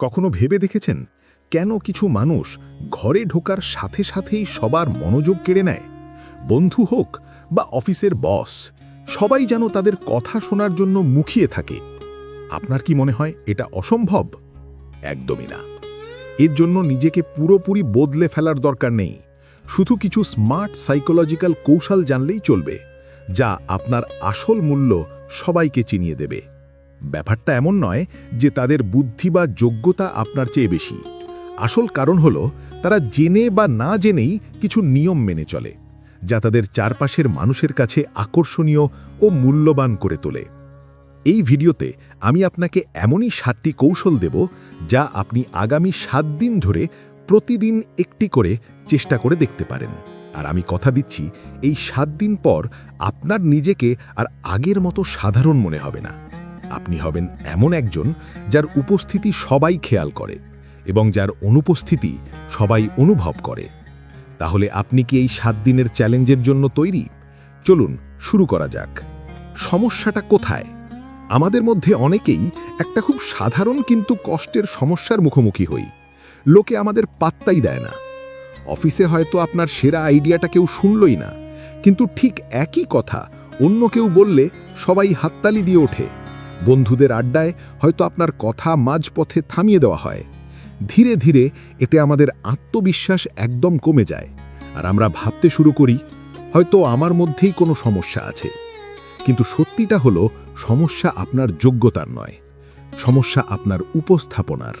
কখনো ভেবে দেখেছেন? কেন কিছু মানুষ ঘরে ঢোকার সাথে সাথেই সবার মনোযোগ কেড়ে নেয়? বন্ধু হোক বা অফিসের বস, সবাই যেন তাদের কথা শোনার জন্য মুখিয়ে থাকে। আপনার কি মনে হয় এটা অসম্ভব? একদমই না। এর জন্য নিজেকে পুরোপুরি বদলে ফেলার দরকার নেই। শুধু কিছু স্মার্ট সাইকোলজিক্যাল কৌশল জানলেই চলবে, যা আপনার আসল মূল্য সবাইকে চিনিয়ে দেবে। ব্যাপারটা এমন নয় যে তাদের বুদ্ধি বা যোগ্যতা আপনার চেয়ে বেশি। আসল কারণ হল, তারা জেনে বা না জেনেই কিছু নিয়ম মেনে চলে, যা তাদের চারপাশের মানুষের কাছে আকর্ষণীয় ও মূল্যবান করে তোলে। এই ভিডিওতে আমি আপনাকে এমনই সাতটি কৌশল দেব, যা আপনি আগামী সাত দিন ধরে প্রতিদিন একটি করে চেষ্টা করে দেখতে পারেন। আর আমি কথা দিচ্ছি, এই সাত দিন পর আপনার নিজেকে আর আগের মতো সাধারণ মনে হবে না। আপনি হবেন এমন একজন যার উপস্থিতি সবাই খেয়াল করে এবং যার অনুপস্থিতি সবাই অনুভব করে। তাহলে আপনি কি এই সাত দিনের চ্যালেঞ্জের জন্য তৈরি? চলুন শুরু করা যাক। সমস্যাটা কোথায়? আমাদের মধ্যে অনেকেই একটা খুব সাধারণ কিন্তু কষ্টের সমস্যার মুখোমুখি হই। লোকে আমাদের পাত্তাই দেয় না। অফিসে হয়তো আপনার সেরা আইডিয়াটা কেউ শুনলই না, কিন্তু ঠিক একই কথা অন্য কেউ বললে সবাই হাততালি দিয়ে ওঠে। বন্ধুদের আড্ডায় হয়তো আপনার কথা মাঝপথে থামিয়ে দেওয়া হয়। ধীরে ধীরে এতে আমাদের আত্মবিশ্বাস একদম কমে যায়। আর আমরা ভাবতে শুরু করি, হয়তো আমার মধ্যেই কোনো সমস্যা আছে। কিন্তু সত্যিটা হলো, সমস্যা আপনার যোগ্যতার নয়। সমস্যা আপনার উপস্থাপনার।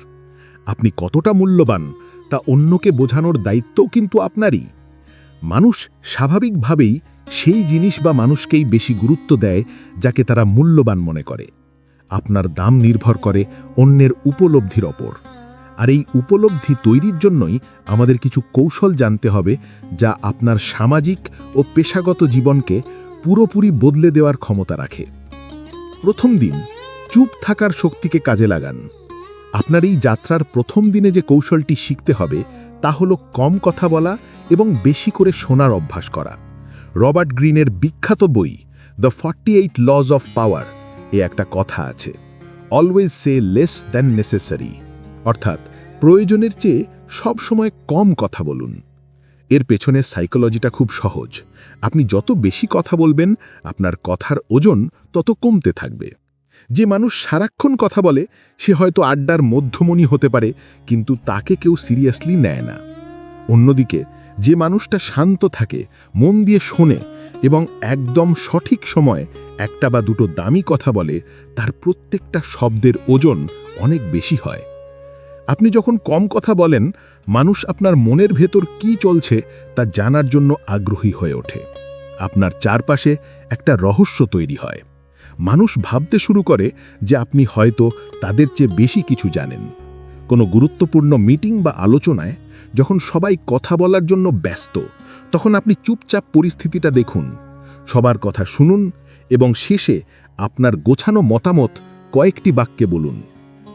আপনি কতটা মূল্যবান, তা অন্যকে বোঝানোর দায়িত্বও কিন্তু আপনারই। মানুষ স্বাভাবিকভাবেই সেই জিনিস বা মানুষকেই বেশি গুরুত্ব দেয়, যাকে তারা মূল্যবান মনে করে। আপনার দাম নির্ভর করে অন্যের উপলব্ধির ওপর। আর এই উপলব্ধি তৈরির জন্যই আমাদের কিছু কৌশল জানতে হবে যা আপনার সামাজিক ও পেশাগত জীবনকে পুরোপুরি বদলে দেওয়ার ক্ষমতা রাখে। প্রথম দিন, চুপ থাকার শক্তিকে কাজে লাগান। আপনার এই যাত্রার প্রথম দিনে যে কৌশলটি শিখতে হবে, তা হল কম কথা বলা এবং বেশি করে শোনার অভ্যাস করা। রবার্ট গ্রিনের বিখ্যাত বই, the forty eight laws of power এ একটা কথা আছে। Always say less than necessary অর্থাৎ, প্রয়োজনের চেয়ে সব সময় কম কথা বলুন। এর পেছনে সাইকোলজিটা খুব সহজ। আপনি যত বেশি কথা বলবেন, আপনার কথার ওজন তত কমতে থাকবে। যে মানুষ সারাক্ষণ কথা বলে, সে হয়তো আড্ডার মধ্যমণি হতে পারে, কিন্তু তাকে কেউ সিরিয়াসলি নেয় না। অন্যদিকে, যে মানুষটা শান্ত থাকে, মন দিয়ে শোনে এবং একদম সঠিক সময় একটা বা দুটো দামি কথা বলে, তার প্রত্যেকটা শব্দের ওজন অনেক বেশি হয়। আপনি যখন কম কথা বলেন, মানুষ আপনার মনের ভেতর কি চলছে তা জানার জন্য আগ্রহী হয়ে ওঠে। আপনার চারপাশে একটা রহস্য তৈরি হয়। মানুষ ভাবতে শুরু করে যে আপনি হয়তো তাদের চেয়ে বেশি কিছু জানেন। কোনো গুরুত্বপূর্ণ মিটিং বা আলোচনায় যখন সবাই কথা বলার জন্য ব্যস্ত, তখন আপনি চুপচাপ পরিস্থিতিটা দেখুন, সবার কথা শুনুন এবং শেষে আপনার গোছানো মতামত কয়েকটি বাক্যে বলুন।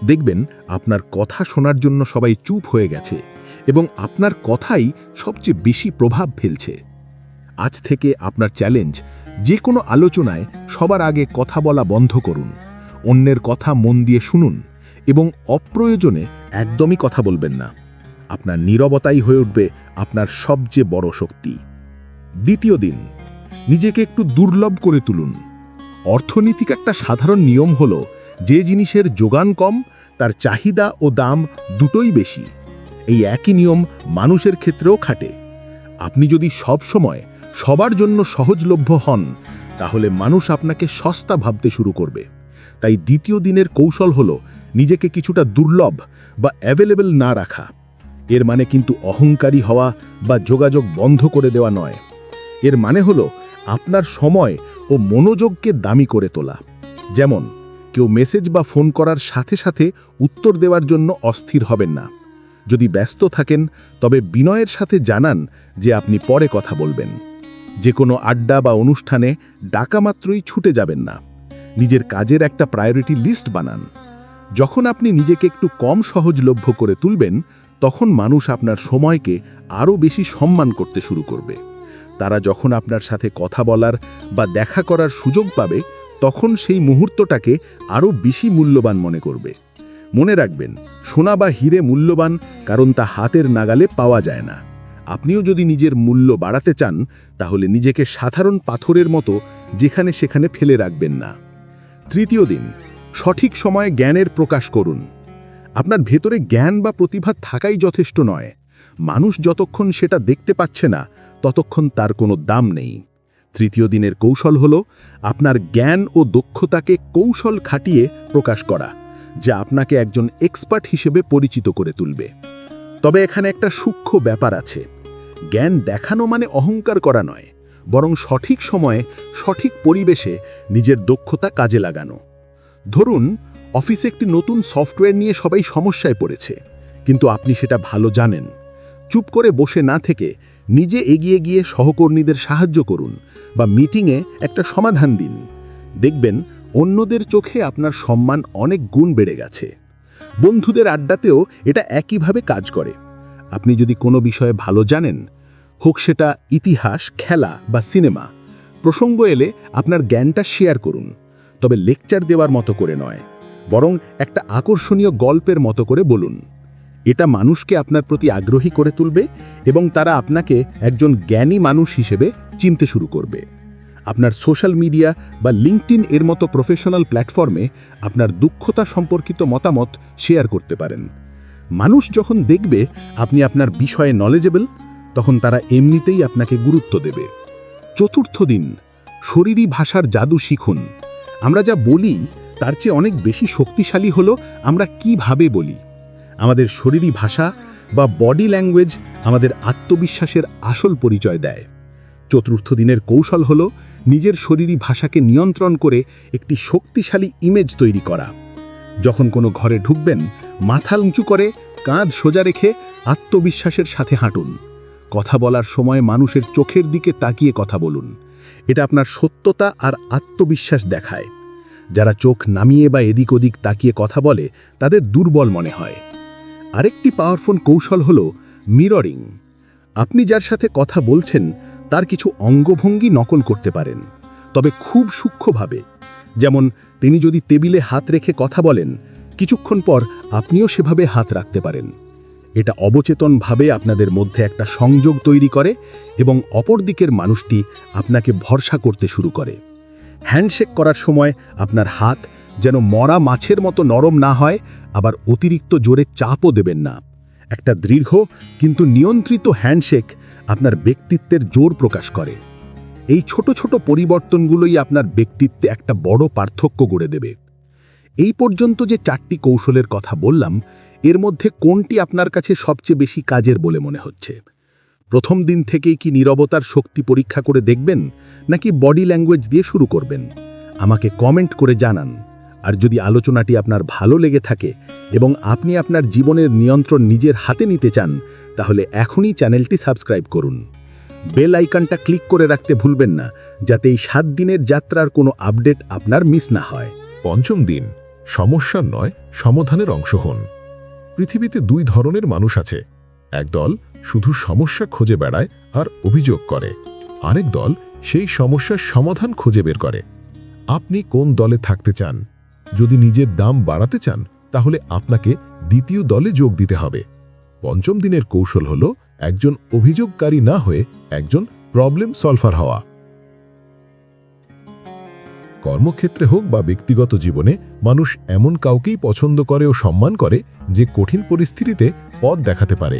দেখবেন আপনার কথা শোনার জন্য সবাই চুপ হয়ে গেছে এবং আপনার কথাই সবচেয়ে বেশি প্রভাব ফেলছে। আজ থেকে আপনার চ্যালেঞ্জ যে কোনো আলোচনায় সবার আগে কথা বলা বন্ধ করুন, অন্যের কথা মন দিয়ে শুনুন। এবং অপ্রয়োজনে একদমই কথা বলবেন না। আপনার নীরবতাই হয়ে উঠবে আপনার সবচেয়ে বড় শক্তি। দ্বিতীয় দিন, নিজেকে একটু দুর্লভ করে তুলুন। অর্থনীতিক একটা সাধারণ নিয়ম হল, যে জিনিসের যোগান কম, তার চাহিদা ও দাম দুটোই বেশি। এই একই নিয়ম মানুষের ক্ষেত্রেও খাটে। আপনি যদি সব সময় সবার জন্য সহজলভ্য হন, তাহলে মানুষ আপনাকে সস্তা ভাবতে শুরু করবে। তাই দ্বিতীয় দিনের কৌশল হল নিজেকে কিছুটা দুর্লভ বা অ্যাভেলেবল না রাখা। এর মানে কিন্তু অহংকারী হওয়া বা যোগাযোগ বন্ধ করে দেওয়া নয়। এর মানে হল, আপনার সময় ও মনোযোগকে দামি করে তোলা। যেমন, কেউ মেসেজ বা ফোন করার সাথে সাথে উত্তর দেওয়ার জন্য অস্থির হবেন না। যদি ব্যস্ত থাকেন, তবে বিনয়ের সাথে জানান যে আপনি পরে কথা বলবেন। যে কোনো আড্ডা বা অনুষ্ঠানে ডাকা মাত্রই ছুটে যাবেন না। নিজের কাজের একটা প্রায়োরিটি লিস্ট বানান। যখন আপনি নিজেকে একটু কম সহজলভ্য করে তুলবেন, তখন মানুষ আপনার সময়কে আরও বেশি সম্মান করতে শুরু করবে। তারা যখন আপনার সাথে কথা বলার বা দেখা করার সুযোগ পাবে, তখন সেই মুহূর্তটাকে আরও বেশি মূল্যবান মনে করবে। মনে রাখবেন, সোনা বা হিরে মূল্যবান কারণ তা হাতের নাগালে পাওয়া যায় না। আপনিও যদি নিজের মূল্য বাড়াতে চান, তাহলে নিজেকে সাধারণ পাথরের মতো যেখানে সেখানে ফেলে রাখবেন না। তৃতীয় দিন সঠিক সময়ে জ্ঞানের প্রকাশ করুন। আপনার ভেতরে জ্ঞান বা প্রতিভা থাকাই যথেষ্ট নয়। মানুষ যতক্ষণ সেটা দেখতে পাচ্ছে না, ততক্ষণ তার কোনো দাম নেই। তৃতীয় দিনের কৌশল হল আপনার জ্ঞান ও দক্ষতাকে কৌশল খাটিয়ে প্রকাশ করা, যা আপনাকে একজন এক্সপার্ট হিসেবে পরিচিত করে তুলবে। তবে এখানে একটা সূক্ষ্ম ব্যাপার আছে। জ্ঞান দেখানো মানে অহংকার করা নয়, বরং সঠিক সময়ে সঠিক পরিবেশে নিজের দক্ষতা কাজে লাগানো। ধরুন, অফিসে একটি নতুন সফটওয়্যার নিয়ে সবাই সমস্যায় পড়েছে, কিন্তু আপনি সেটা ভালো জানেন। চুপ করে বসে না থেকে নিজে এগিয়ে গিয়ে সহকর্মীদের সাহায্য করুন বা মিটিংয়ে একটা সমাধান দিন। দেখবেন, অন্যদের চোখে আপনার সম্মান অনেক গুণ বেড়ে গেছে। বন্ধুদের আড্ডাতেও এটা একইভাবে কাজ করে। আপনি যদি কোনো বিষয়ে ভালো জানেন, হোক সেটা ইতিহাস, খেলা বা সিনেমা, প্রসঙ্গ এলে আপনার জ্ঞানটা শেয়ার করুন। তবে লেকচার দেওয়ার মতো করে নয়, বরং একটা আকর্ষণীয় গল্পের মতো করে বলুন। এটা মানুষকে আপনার প্রতি আগ্রহী করে তুলবে এবং তারা আপনাকে একজন জ্ঞানী মানুষ হিসেবে চিনতে শুরু করবে। আপনার সোশ্যাল মিডিয়া বা লিঙ্কটিন এর মতো প্রফেশনাল প্ল্যাটফর্মে আপনার দুঃখতা সম্পর্কিত মতামত শেয়ার করতে পারেন। মানুষ যখন দেখবে আপনি আপনার বিষয়ে নলেজেবল তখন তারা এমনিতেই আপনাকে গুরুত্ব দেবে। চতুর্থ দিন, শরীরী ভাষার জাদু শিখুন। আমরা যা বলি, তার চেয়ে অনেক বেশি শক্তিশালী হলো আমরা কীভাবে বলি। আমাদের শরীরী ভাষা বা বডি ল্যাঙ্গুয়েজ আমাদের আত্মবিশ্বাসের আসল পরিচয় দেয়। চতুর্থ দিনের কৌশল হল নিজের শরীরী ভাষাকে নিয়ন্ত্রণ করে একটি শক্তিশালী ইমেজ তৈরি করা। যখন কোনো ঘরে ঢুকবেন, মাথা উঁচু করে কাঁধ সোজা রেখে আত্মবিশ্বাসের সাথে হাঁটুন। কথা বলার সময় মানুষের চোখের দিকে তাকিয়ে কথা বলুন। এটা আপনার সত্যতা আর আত্মবিশ্বাস দেখায়। যারা চোখ নামিয়ে বা এদিক ওদিক তাকিয়ে কথা বলে, তাদের দুর্বল মনে হয়। আরেকটি পাওয়ারফুল কৌশল হল মিররিং। আপনি যার সাথে কথা বলছেন, তার কিছু অঙ্গভঙ্গি নকল করতে পারেন, তবে খুব সূক্ষ্মভাবে। যেমন, তিনি যদি টেবিলে হাত রেখে কথা বলেন, কিছুক্ষণ পর আপনিও সেভাবে হাত রাখতে পারেন। এটা অবচেতনভাবে আপনাদের মধ্যে একটা সংযোগ তৈরি করে এবং অপর দিকের মানুষটি আপনাকে ভরসা করতে শুরু করে। হ্যান্ডশেক করার সময় আপনার হাত যেন মরা মাছের মতো নরম না হয়, আবার অতিরিক্ত জোরে চাপও দেবেন না। একটা দীর্ঘ কিন্তু নিয়ন্ত্রিত হ্যান্ডশেক আপনার ব্যক্তিত্বের জোর প্রকাশ করে। এই ছোট ছোট পরিবর্তনগুলোই আপনার ব্যক্তিত্বে একটা বড় পার্থক্য গড়ে দেবে। এই পর্যন্ত যে চারটি কৌশলের কথা বললাম এর মধ্যে কোনটি আপনার কাছে সবচেয়ে বেশি কাজের বলে মনে হচ্ছে? প্রথম দিন থেকেই কি নীরবতার শক্তি পরীক্ষা করে দেখবেন, নাকি বডি ল্যাঙ্গুয়েজ দিয়ে শুরু করবেন? আমাকে কমেন্ট করে জানান। আর যদি আলোচনাটি আপনার ভালো লেগে থাকে এবং আপনি আপনার জীবনের নিয়ন্ত্রণ নিজের হাতে নিতে চান, তাহলে এখনই চ্যানেলটি সাবস্ক্রাইব করুন। বেল আইকনটা ক্লিক করে রাখতে ভুলবেন না, যাতে এই সাত দিনের যাত্রার কোনো আপডেট আপনার মিস না হয়। পঞ্চম দিন সমস্যার নয়, সমাধানের অংশ হন। পৃথিবীতে দুই ধরনের মানুষ আছে। এক দল শুধু সমস্যা খুঁজে বেড়ায় আর অভিযোগ করে। আরেক দল সেই সমস্যার সমাধান খুঁজে বের করে। আপনি কোন দলে থাকতে চান? যদি নিজের দাম বাড়াতে চান, তাহলে আপনাকে দ্বিতীয় দলে যোগ দিতে হবে। পঞ্চম দিনের কৌশল হল, একজন অভিযোগকারী না হয়ে একজন প্রবলেম সলভার হওয়া। কর্মক্ষেত্রে হোক বা ব্যক্তিগত জীবনে, মানুষ এমন কাউকেই পছন্দ করে ও সম্মান করে যে কঠিন পরিস্থিতিতে পথ দেখাতে পারে।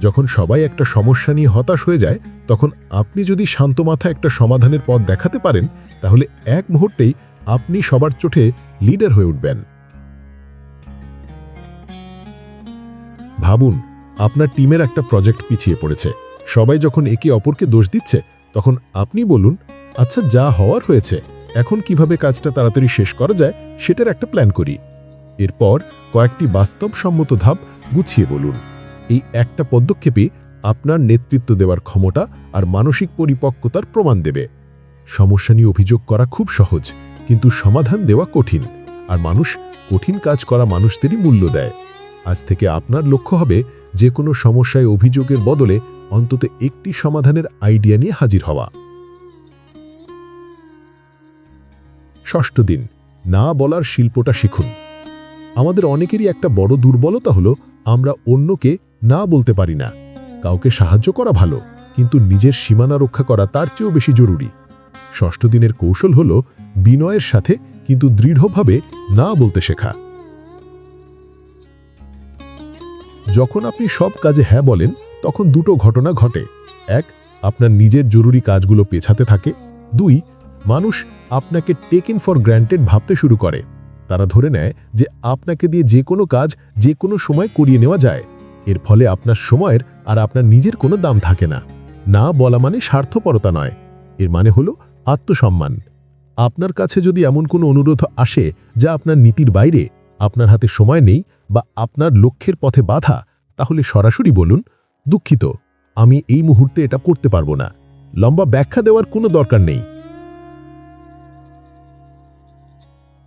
যখন সবাই একটা সমস্যা নিয়ে হতাশ হয়ে যায়, তখন আপনি যদি শান্ত মাথা একটা সমাধানের পথ দেখাতে পারেন, তাহলে এক মুহূর্তেই আপনি সবার চোটে লিডার হয়ে উঠবেন। ভাবুন, আপনার টিমের একটা প্রজেক্ট পিছিয়ে পড়েছে। সবাই যখন একে অপরকে দোষ দিচ্ছে, তখন আপনি বলুন আচ্ছা যা হওয়ার হয়েছে। এখন কীভাবে কাজটা তাড়াতাড়ি শেষ করা যায় সেটার একটা প্ল্যান করি। এরপর কয়েকটি বাস্তবসম্মত ধাপ গুছিয়ে বলুন। এই একটা পদক্ষেপে আপনার নেতৃত্ব দেওয়ার ক্ষমতা আর মানসিক পরিপক্কতার প্রমাণ দেবে। সমস্যা নিয়ে অভিযোগ করা খুব সহজ, কিন্তু সমাধান দেওয়া কঠিন আর মানুষ কঠিন কাজ করা মানুষদেরই মূল্য দেয়। আজ থেকে আপনার লক্ষ্য হবে যে কোনো সমস্যায় অভিযোগের বদলে অন্তত একটি সমাধানের আইডিয়া নিয়ে হাজির হওয়া। ষষ্ঠ দিন। না বলার শিল্পটা শিখুন। আমাদের অনেকেরই একটা বড় দুর্বলতা হলো, আমরা অন্যকে না বলতে পারি না। কাউকে সাহায্য করা ভালো, কিন্তু নিজের সীমানা রক্ষা করা তার চেয়েও বেশি জরুরি। ষষ্ঠ দিনের কৌশল হল, বিনয়ের সাথে কিন্তু দৃঢ়ভাবে না বলতে শেখা। যখন আপনি সব কাজে হ্যাঁ বলেন, তখন দুটো ঘটনা ঘটে। এক, আপনার নিজের জরুরি কাজগুলো পেছাতে থাকে। দুই মানুষ আপনাকে টেকেন ফর গ্র্যান্টেড ভাবতে শুরু করে। তারা ধরে নেয় যে আপনাকে দিয়ে যে কোনো কাজ, যে কোনো সময় করিয়ে নেওয়া যায়। এর ফলে আপনার সময়ের আর আপনার নিজের কোনো দাম থাকে না। না বলা মানে স্বার্থপরতা নয়। এর মানে হলো আত্মসম্মান। আপনার কাছে যদি এমন কোনো অনুরোধ আসে যা আপনার নীতির বাইরে, আপনার হাতে সময় নেই বা আপনার লক্ষ্যের পথে বাধা, তাহলে সরাসরি বলুন, দুঃখিত, আমি এই মুহূর্তে এটা করতে পারব না। লম্বা ব্যাখ্যা দেওয়ার কোনো দরকার নেই।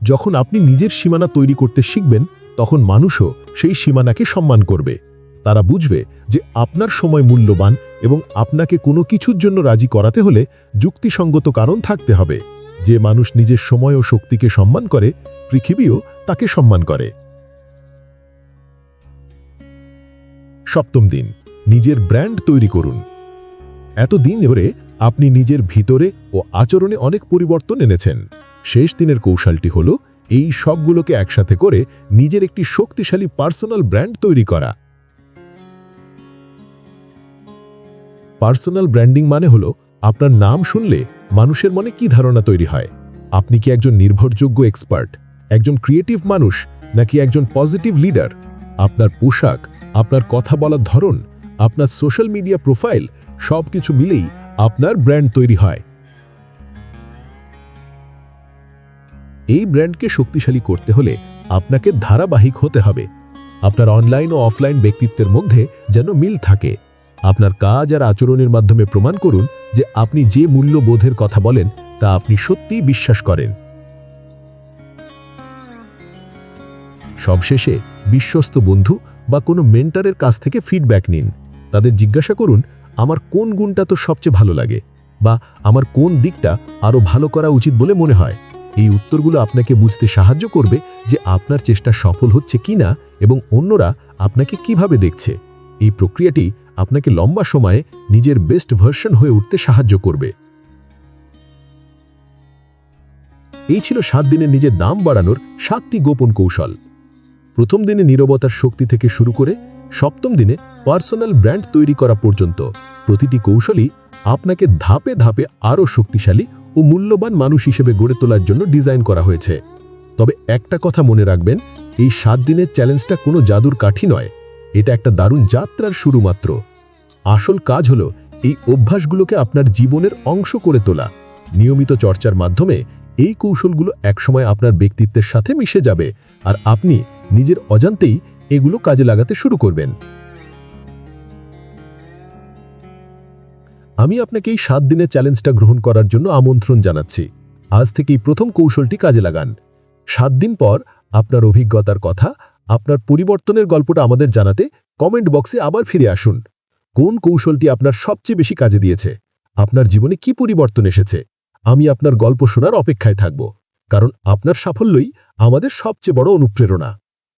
যখন আপনি নিজের সীমানা তৈরি করতে শিখবেন, তখন মানুষও সেই সীমানাকে সম্মান করবে। তারা বুঝবে যে আপনার সময় মূল্যবান এবং আপনাকে কোনো কিছুর জন্য রাজি করাতে হলে যুক্তিসঙ্গত কারণ থাকতে হবে। যে মানুষ নিজের সময় ও শক্তিকে সম্মান করে, পৃথিবীও তাকে সম্মান করে। সপ্তম দিন, নিজের ব্র্যান্ড তৈরি করুন। এতদিন ধরে আপনি নিজের ভিতরে ও আচরণে অনেক পরিবর্তন এনেছেন। শেষ দিনের কৌশলটি হল এই সবগুলোকে একসাথে করে নিজের একটি শক্তিশালী পার্সোনাল ব্র্যান্ড তৈরি করা। পার্সোনাল ব্র্যান্ডিং মানে হলো আপনার নাম শুনলে মানুষের মনে কি ধারণা তৈরি হয়? আপনি কি একজন নির্ভরযোগ্য এক্সপার্ট? একজন ক্রিয়েটিভ মানুষ নাকি একজন পজিটিভ লিডার? আপনার পোশাক, আপনার কথা বলার ধরন, আপনার সোশ্যাল মিডিয়া প্রোফাইল সব কিছু মিলেই আপনার ব্র্যান্ড তৈরি হয়। এই ব্র্যান্ডকে শক্তিশালী করতে হলে আপনাকে ধারাবাহিক হতে হবে। আপনার অনলাইন ও অফলাইন ব্যক্তিত্বের মধ্যে যেন মিল থাকে। আপনার কাজ আর আচরণের মাধ্যমে প্রমাণ করুন যে আপনি যে মূল্যবোধের কথা বলেন, তা আপনি সত্যিই বিশ্বাস করেন। সবশেষে, বিশ্বস্ত বন্ধু বা কোনো মেন্টারের কাছ থেকে ফিডব্যাক নিন। তাদের জিজ্ঞাসা করুন, আমার কোন গুণটা তো সবচেয়ে ভালো লাগে? বা, আমার কোন দিকটা আরও ভালো করা উচিত বলে মনে হয়? এই উত্তরগুলো আপনাকে বুঝতে সাহায্য করবে যে আপনার চেষ্টা সফল হচ্ছে কিনা এবং অন্যরা আপনাকে কীভাবে দেখছে। এই প্রক্রিয়াটি আপনাকে লম্বা সময়ে নিজের বেস্ট ভার্সন হয়ে উঠতে সাহায্য করবে। এই ছিল সাত দিনের নিজের দাম বাড়ানোর সাতটি গোপন কৌশল। প্রথম দিনে নীরবতার শক্তি থেকে শুরু করে সপ্তম দিনে পার্সোনাল ব্র্যান্ড তৈরি করা পর্যন্ত প্রতিটি কৌশলই আপনাকে ধাপে ধাপে আরও শক্তিশালী ও মূল্যবান মানুষ হিসেবে গড়ে তোলার জন্য ডিজাইন করা হয়েছে। তবে একটা কথা মনে রাখবেন, এই সাত দিনের চ্যালেঞ্জটা কোনো জাদুর কাঠি নয়, এটা একটা দারুণ যাত্রার শুরু মাত্র। আসল কাজ হলো এই অভ্যাসগুলোকে আপনার জীবনের অংশ করে তোলা। নিয়মিত চর্চার মাধ্যমে এই কৌশলগুলো একসময় আপনার ব্যক্তিত্বের সাথে মিশে যাবে, আর আপনি নিজের অজান্তেই এগুলো কাজে লাগাতে শুরু করবেন। আমি আপনাকে এই সাত দিনের চ্যালেঞ্জটা গ্রহণ করার জন্য আমন্ত্রণ জানাচ্ছি। আজ থেকেই প্রথম কৌশলটি কাজে লাগান। সাত দিন পর আপনার অভিজ্ঞতার কথা, আপনার পরিবর্তনের গল্পটা আমাদের জানাতে কমেন্ট বক্সে আবার ফিরে আসুন। কোন কৌশলটি আপনার সবচেয়ে বেশি কাজে দিয়েছে? আপনার জীবনে কি পরিবর্তন এসেছে? আমি আপনার গল্প শোনার অপেক্ষায় থাকব। কারণ আপনার সাফল্যই আমাদের সবচেয়ে বড় অনুপ্রেরণা।